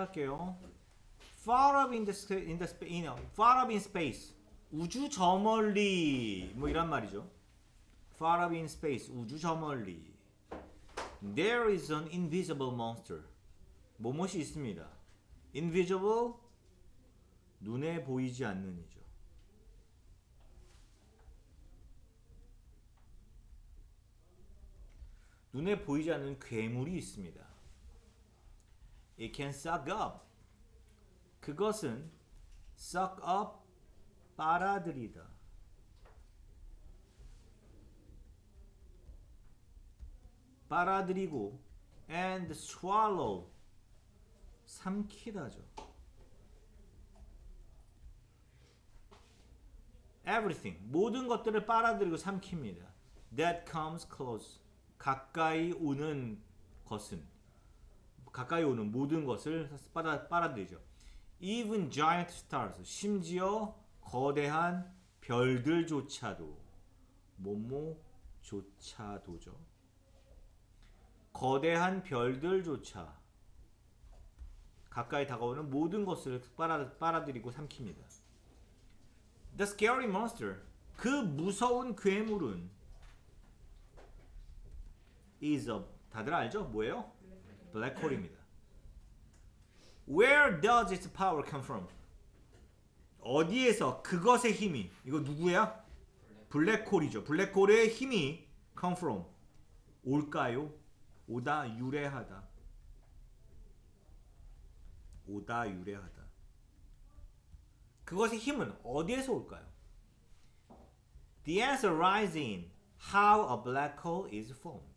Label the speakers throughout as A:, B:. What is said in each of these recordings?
A: 따라갈게요. Far up in the in the spa- in, far up in space. 우주 저 멀리 뭐 이란 말이죠. Far up in space. 우주 저 멀리. There is an invisible monster. 뭐뭇이 있습니다. Invisible 눈에 보이지 않는 이죠. 눈에 보이지 않는 괴물이 있습니다. It can suck up. 그것은 suck up 빨아들이다. 빨아들이고 and swallow 삼키다죠. everything 모든 것들을 빨아들이고 삼킵니다. that comes close 가까이 오는 것은 가까이 오는 모든 것을 빨아, 빨아들이죠. even giant stars 심지어 거대한 별들조차도 뭐뭐조차도죠. 거대한 별들조차 가까이 다가오는 모든 것을 빨아, 빨아들이고 삼킵니다. The scary monster 그 무서운 괴물은 is a 다들 알죠? 뭐예요? 블랙홀입니다. Where does its power come from? 어디에서 그것의 힘이 이거 누구야? 블랙홀이죠. 블랙홀의 힘이 come from 올까요? 오다 유래하다. 오다 유래하다. 그것의 힘은 어디에서 올까요? The answer lies in how a black hole is formed.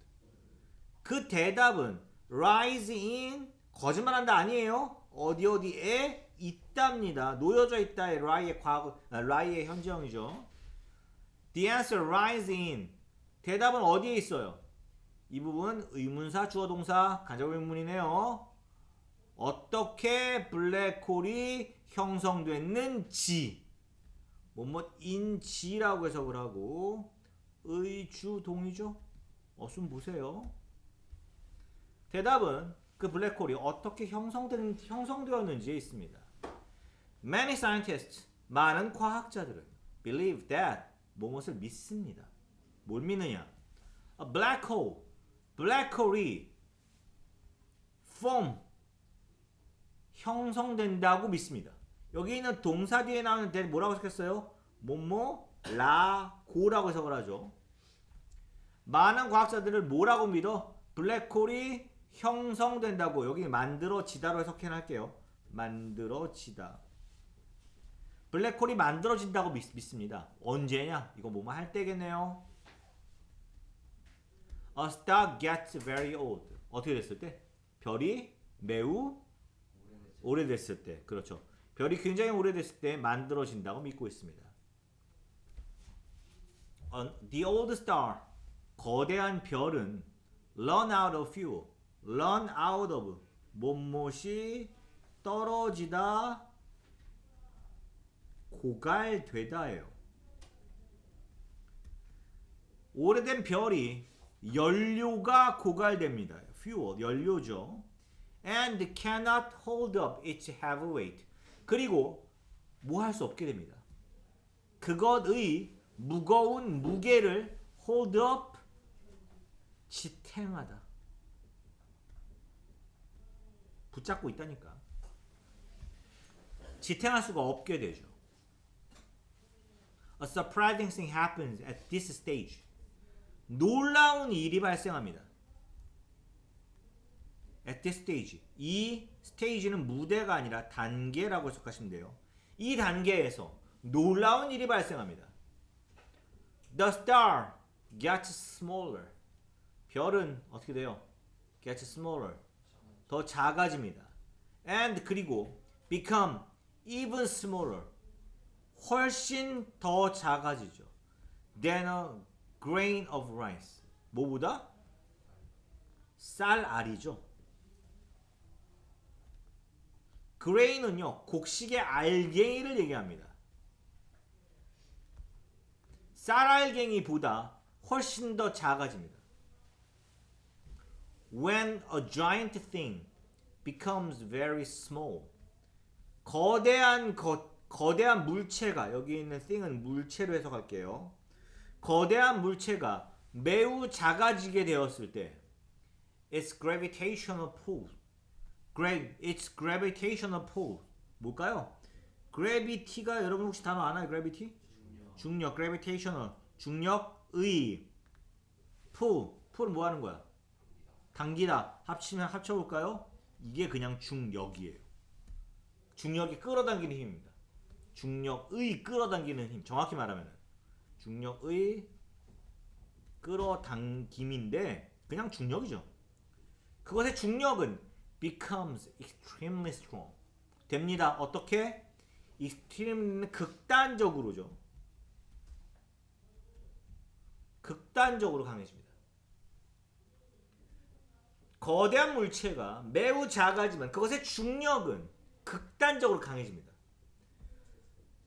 A: 그 대답은 rise in 거짓말한다 아니에요. 어디 어디에 있답니다. 놓여져 있다의 라이의 과거, 아, 라이의 현재형이죠. The answer lies in 대답은 어디에 있어요? 이 부분 의문사 주어 동사 간접 의문이네요. 어떻게 블랙홀이 형성됐는지 뭐뭐 인지라고 해석을 하고 의주 동이죠. 어순 보세요. 대답은 그 블랙홀이 어떻게 형성된 형성되었는지에 있습니다. Many scientists 많은 과학자들은 believe that 무엇을 믿습니다. 뭘 믿느냐? A black hole, black hole이 form 형성된다고 믿습니다. 여기 있는 동사 뒤에 나오는 대 뭐라고 적혔어요? 뭐뭐 라고라고 해석을 하죠. 많은 과학자들을 뭐라고 믿어? 블랙홀이 형성된다고 여기 만들어지다로 해석해 할게요. 만들어지다. 블랙홀이 만들어진다고 믿, 믿습니다. 언제냐? 이거 뭐뭐 할 때겠네요. A star gets very old. 어떻게 됐을 때? 별이 매우 오래됐을 때. 그렇죠. 별이 굉장히 오래됐을 때 만들어진다고 믿고 있습니다. Uh, The old star, 거대한 별은 run out of fuel, run out of, 못못이 떨어지다, 고갈되다예요. 오래된 별이 연료가 고갈됩니다. fuel, 연료죠. and cannot hold up its heavy weight. 그리고 뭐 할 수 없게 됩니다. 그것의 무거운 무게를 hold up 지탱하다. 붙잡고 있다니까. 지탱할 수가 없게 되죠. A surprising thing happens at this stage. 놀라운 일이 발생합니다. at this stage. 이 스테이지는 무대가 아니라 단계라고 해석하시면 돼요. 이 단계에서 놀라운 일이 발생합니다. The star gets smaller. 별은 어떻게 돼요? gets smaller. 더 작아집니다. and 그리고 become even smaller. 훨씬 더 작아지죠. than a grain of rice. 뭐보다? 쌀알이죠. 그레인은요 곡식의 알갱이를 얘기합니다. 쌀알갱이보다 훨씬 더 작아집니다. When a giant thing becomes very small. 거대한 거, 거대한 물체가 여기 있는 thing은 물체로 해석할게요. 거대한 물체가 매우 작아지게 되었을 때 its gravitational pull. gra, its gravitational pull. 뭘까요? gravity가 여러분 혹시 단어 아나요? gravity? 중력, gravitational. 중력의 pull. pull은 뭐 하는 거야? 당기다. 합치면 합쳐볼까요? 이게 그냥 중력이에요. 중력이 끌어당기는 힘입니다. 중력의 끌어당기는 힘. 정확히 말하면 중력의 끌어당김인데 그냥 중력이죠. 그것의 중력은 becomes extremely strong. 됩니다. 어떻게? extreme 극단적으로죠. 극단적으로 강해집니다. 거대한 물체가 매우 작아지만 그것의 중력은 극단적으로 강해집니다.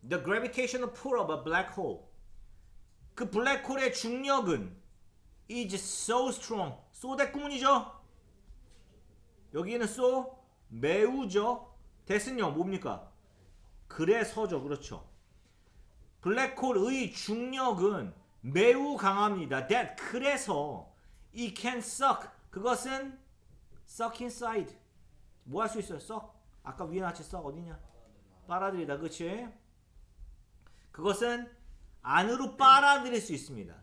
A: The gravitational pull of a black hole. 그 블랙홀의 중력은 is so strong. so 대꾸문이죠. 여기는 so 매우죠. 대신요 뭡니까? 그래서죠. 그렇죠. 블랙홀의 중력은 매우 강합니다. That 그래서 it can suck. 그것은 suck inside. 뭐 할 수 있어요? suck. 아까 위에 나치 suck 어디냐? 빨아들이다. 그치? 그것은 안으로 빨아들일 수 있습니다.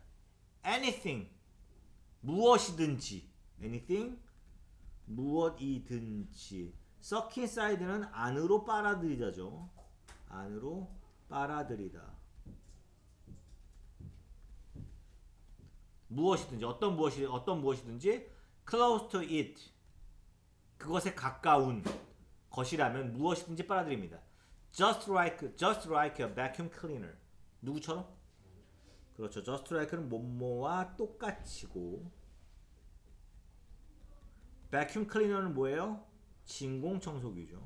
A: anything. 무엇이든지. anything. 무엇이든지. suck inside는 안으로 빨아들이다죠. 안으로 빨아들이다. 무엇이든지 어떤 무엇이 어떤 무엇이든지 close to it 그것에 가까운 것이라면 무엇이든지 빨아들입니다. Just like just like a vacuum cleaner 누구처럼? 그렇죠. Just like는 뭐뭐와 똑같이고 vacuum cleaner는 뭐예요? 진공 청소기죠.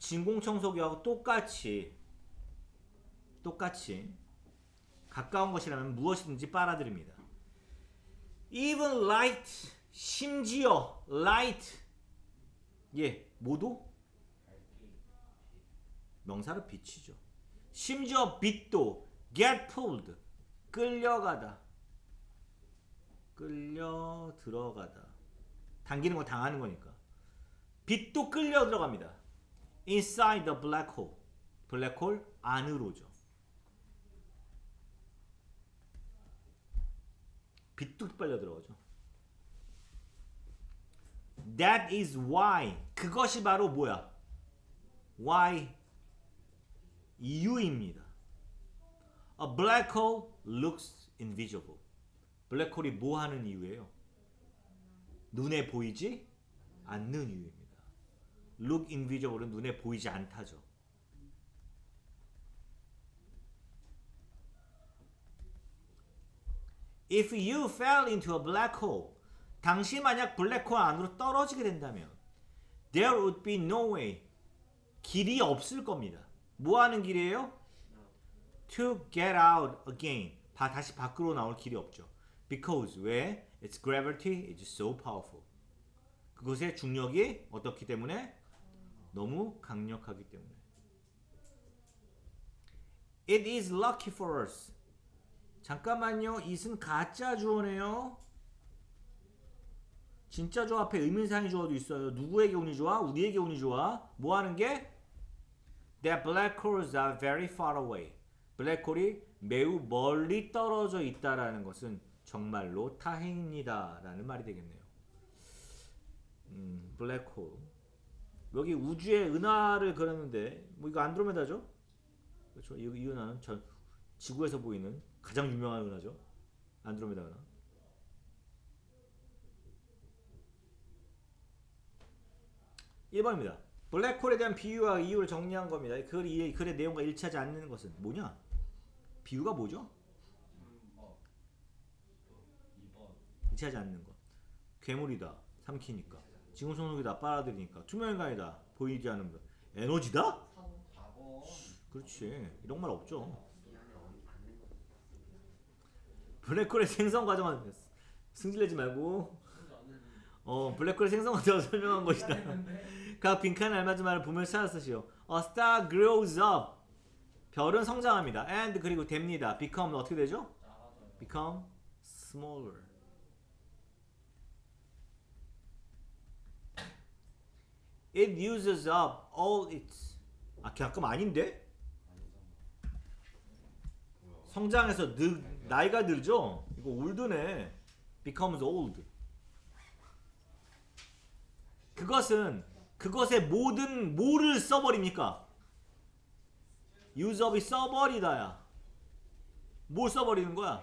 A: 진공 청소기하고 똑같이 똑같이 가까운 것이라면 무엇이든지 빨아들입니다. Even light 심지어 light 예 모두 명사로 빛이죠. 심지어 빛도 get pulled 끌려가다 끌려 들어가다 당기는 거 당하는 거니까 빛도 끌려 들어갑니다. inside the black hole 블랙홀 안으로죠. 빛도 빨려 들어가죠. That is why 그것이 바로 뭐야? Why 이유입니다. A black hole looks invisible. 블랙홀이 뭐 하는 이유예요? 눈에 보이지 않는 이유입니다. Look invisible은 눈에 보이지 않다죠. If you fell into a black hole, 당시 만약 블랙홀 안으로 떨어지게 된다면 there would be no way 길이 없을 겁니다. 뭐 하는 길이에요? To get out again. 바, 다시 밖으로 나올 길이 없죠. Because 왜? Its gravity is so powerful. 그것의 중력이 어떻기 때문에 너무 강력하기 때문에. It is lucky for us. 잠깐만요. it은 가짜 주어네요. 진짜 주어 앞에 의문사의 주어도 있어요. 누구에게 운이 좋아? 우리에게 운이 좋아? 뭐 하는 게? That black holes are very far away. 블랙홀이 매우 멀리 떨어져 있다라는 것은 정말로 다행입니다라는 말이 되겠네요. 음, 블랙홀. 여기 우주의 은하를 그렸는데 뭐 이거 안드로메다죠? 그렇죠. 이, 이 은하는 전 지구에서 보이는 가장 유명한 은하죠. 안드로메다 은하. (1번입니다) 블랙홀에 대한 비유와 이유를 정리한 겁니다. 글, 이 글의 내용과 일치하지 않는 것은 뭐냐? 비유가 뭐죠? 일치하지 않는 것. 괴물이다. 삼키니까. 지구성속이다. 빨아들이니까. 투명인간이다. 보이지 않는 것. 에너지다? 그렇지. 이런 말 없죠. 블랙홀의 생성 과정은 승질내지 말고 어 블랙홀의 생성부터 설명한 것이다. 각 빈칸에 알맞은 말을 찾아 쓰시오. A star grows up. 별은 성장합니다. And 그리고 됩니다. Become 어떻게 되죠? Become smaller. It uses up all its. 아, 가끔 아닌데? 성장해서 늙, 나이가 들죠? 이거 올드네. becomes old. 그것은 그것의 모든 뭐를 써버립니까? 유저비 써버리다야. 뭘 써버리는 거야?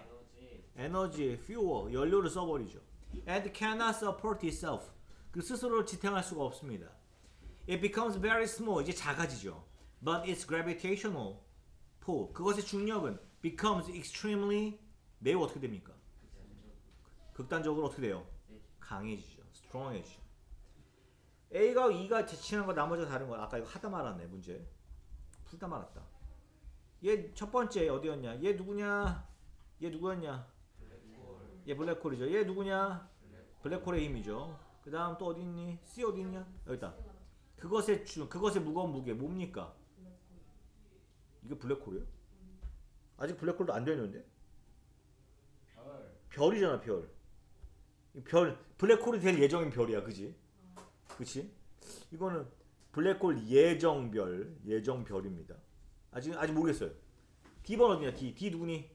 B: 에너지
A: fuel, 연료를 써버리죠. And cannot support itself. 그 스스로를 지탱할 수가 없습니다. It becomes very small. 이제 작아지죠. But its gravitational pull. 그것의 중력은 becomes extremely 매우 어떻게 됩니까? 극단적으로 어떻게 돼요? 강해지죠. strong해지죠. A가 2가 제친한 거 나머지가 다른 거야. 아까 이거 하다 말았네 문제. 풀다 말았다. 얘 첫 번째 어디였냐? 얘 누구냐? 얘 누구였냐? 얘 블랙홀이죠. 얘 누구냐? 블랙홀 의 힘이죠. 그 다음 또 어디 있니? C 어디 있냐? 여기 있다. 그것의 주, 그것의 무거운 무게 뭡니까? 이게 블랙홀이에요? 아직 블랙홀도 안 되는데?
B: 별
A: 별이잖아 별. 이별 블랙홀이 될 예정인 별이야, 그지? 그치? 이거는 블랙홀 예정별, 예정별입니다. 아직 아직 모르겠어요. D번 어디냐? D, D 누구니?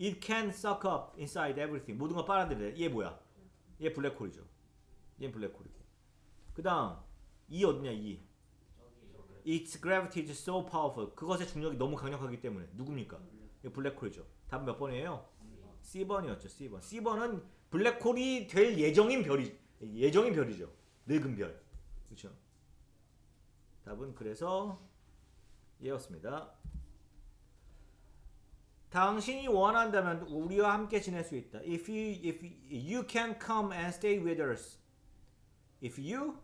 A: It can suck up inside everything. 모든 걸 빨아들여. 얘 뭐야? 얘 블랙홀이죠. 얘 블랙홀이고. 그다음 E 어디냐? E. Its gravity is so powerful. 그것의 중력이 너무 강력하기 때문에 누굽니까? 이거 블랙홀이죠. 답은 몇 번이에요? C번이었죠. C번. C번은 블랙홀이 될 예정인 별이 예정인 별이죠. 늙은 별. 그렇죠? 답은 그래서 얘였습니다. 당신이 원한다면 우리와 함께 지낼 수 있다. If you if you can come and stay with us. If you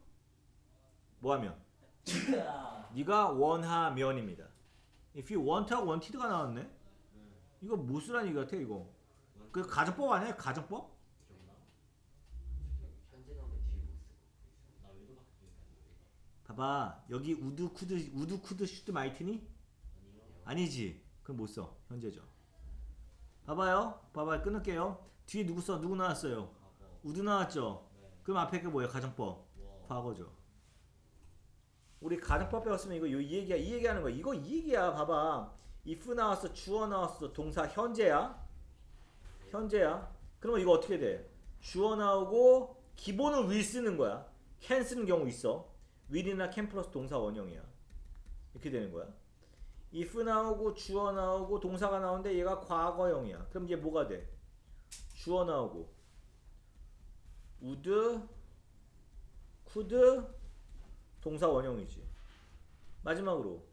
A: 뭐하면 네가 원하면입니다. If you want하고 wanted가 나왔네. 이거 무스란 얘기 같아 이거. 그 가정법 아니야? 가정법?
C: 현재 나오면 뒤로 쓰고
B: 나 외도밖에 기억이
A: 봐봐 여기 우드 쿠드 우드 쿠드 슈트 마이트니? 아니지. 그럼 못 써. 현재죠. 봐봐요. 봐봐 끊을게요. 뒤에 누구 써? 누구 나왔어요? 우드 나왔죠.
B: 네
A: 그럼 앞에 게 뭐예요? 가정법.
B: 뭐
A: 과거죠. 우리 가정법 배웠으면 이거 요- 이 얘기야 이 얘기하는 거야. 이거 이 얘기야. 봐봐. if 나왔어, 주어 나왔어, 동사 현재야. 현재야. 그러면 이거 어떻게 돼? 주어 나오고 기본은 will 쓰는 거야. can 쓰는 경우 있어. Will이나 can 플러스 동사 원형이야. 이렇게 되는 거야. if 나오고 주어 나오고 동사가 나오는데 얘가 과거형이야. 그럼 얘 뭐가 돼? 주어 나오고 would, could 동사 원형이지. 마지막으로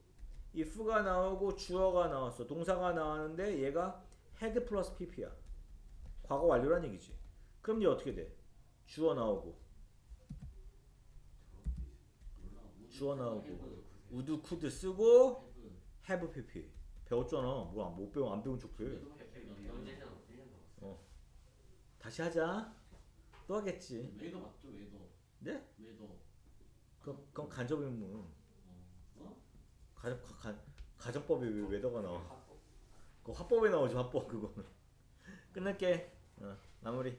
A: if가 나오고 주어가 나왔어. 동사가 나왔는데 얘가 had 플러스 pp야. 과거 완료란 얘기지. 그럼 얘 어떻게 돼? 주어 나오고 주어 나오고 would, could 쓰고 have pp. 배웠잖아. 뭐야 못 배워 안 배운 척해.
C: 현재 나오면 1년 남았어
A: 다시 하자. 또 하겠지.
B: 외도 맞죠 외도
A: 네?
B: 외도
A: 그럼 그럼 간접의문.
B: 어? 어?
A: 가정 가, 가정법이 왜 외도가 나와? 그 화법에 나오죠 화법 그거는. 끝낼게. 어, 마무리.